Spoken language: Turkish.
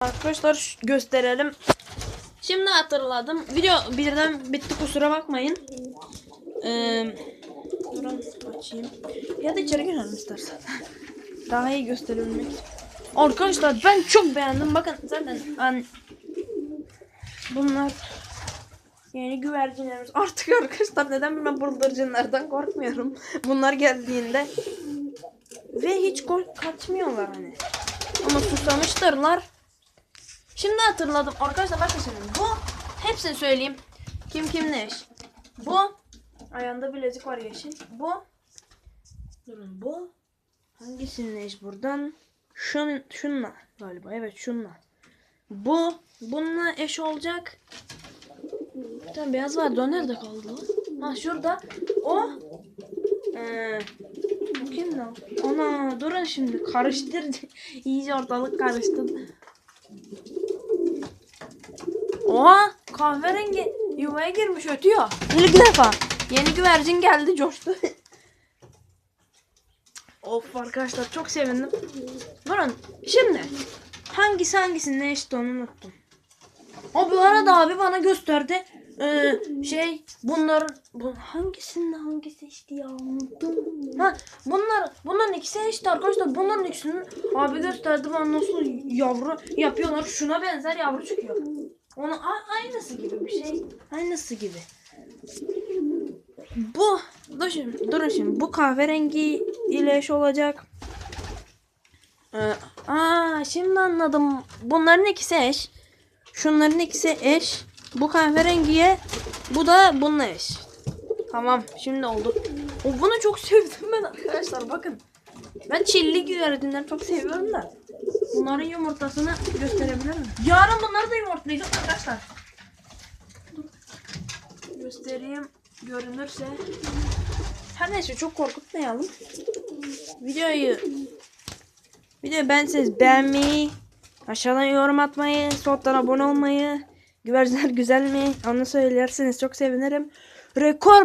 Arkadaşlar gösterelim. Şimdi hatırladım. Video birden bitti kusura bakmayın. Ee, durun açayım. Ya da içeri girelim istersen. Daha iyi gösterebilmek. için. Arkadaşlar ben çok beğendim. Bakın zaten ben bunlar yeni güvercinlerimiz. Artık arkadaşlar neden bilmem bıldırcınlardan korkmuyorum. Bunlar geldiğinde ve hiç kork kaçmıyorlar hani. Ama susamıştırlar. Şimdi hatırladım. Arkadaşlar bakın şimdi. Bu hepsini söyleyeyim. Kim kim ne. Bu ayağında bilezik var yeşil. Bu durun bu hangisinin ne iş buradan? Şun şunla galiba. Evet şunla. Bu bununla eş olacak. Bir tane beyaz vardı. O nerede kaldı lan? Ha şurada. O ee, bu kim lan? Ana durun şimdi karıştırdı. İyice ortalık karıştı. Oha kahverengi yuvaya girmiş ötüyor. İlk defa. Yeni güvercin geldi coştu. of arkadaşlar çok sevindim. Durun şimdi hangisi hangisinin eşit onu unuttum. O bu arada abi bana gösterdi. Ee, şey bunların bu hangisinin hangisi eşit ya unuttum. Ha bunlar bunların ikisi eşit arkadaşlar. Bunların ikisini abi gösterdi bana nasıl yavru yapıyorlar. Şuna benzer yavru çıkıyor. Onu a- aynısı gibi bir şey. Aynısı gibi. Bu dur şimdi, durun şimdi. Bu kahverengi ile eş olacak. Ee, aa şimdi anladım. Bunların ikisi eş. Şunların ikisi eş. Bu kahverengiye bu da bununla eş. Tamam şimdi oldu. O bunu çok sevdim ben arkadaşlar bakın. Ben çilli güvercinleri çok seviyorum da. Bunların yumurtasını gösterebilir miyim? Yarın bunları da yumurtlayacağım arkadaşlar. Göstereyim görünürse. Her neyse çok korkutmayalım. Videoyu Videoyu beğenseniz beğenmeyi, aşağıdan yorum atmayı, soldan abone olmayı, güvercinler güzel mi onu söylerseniz çok sevinirim. Rekor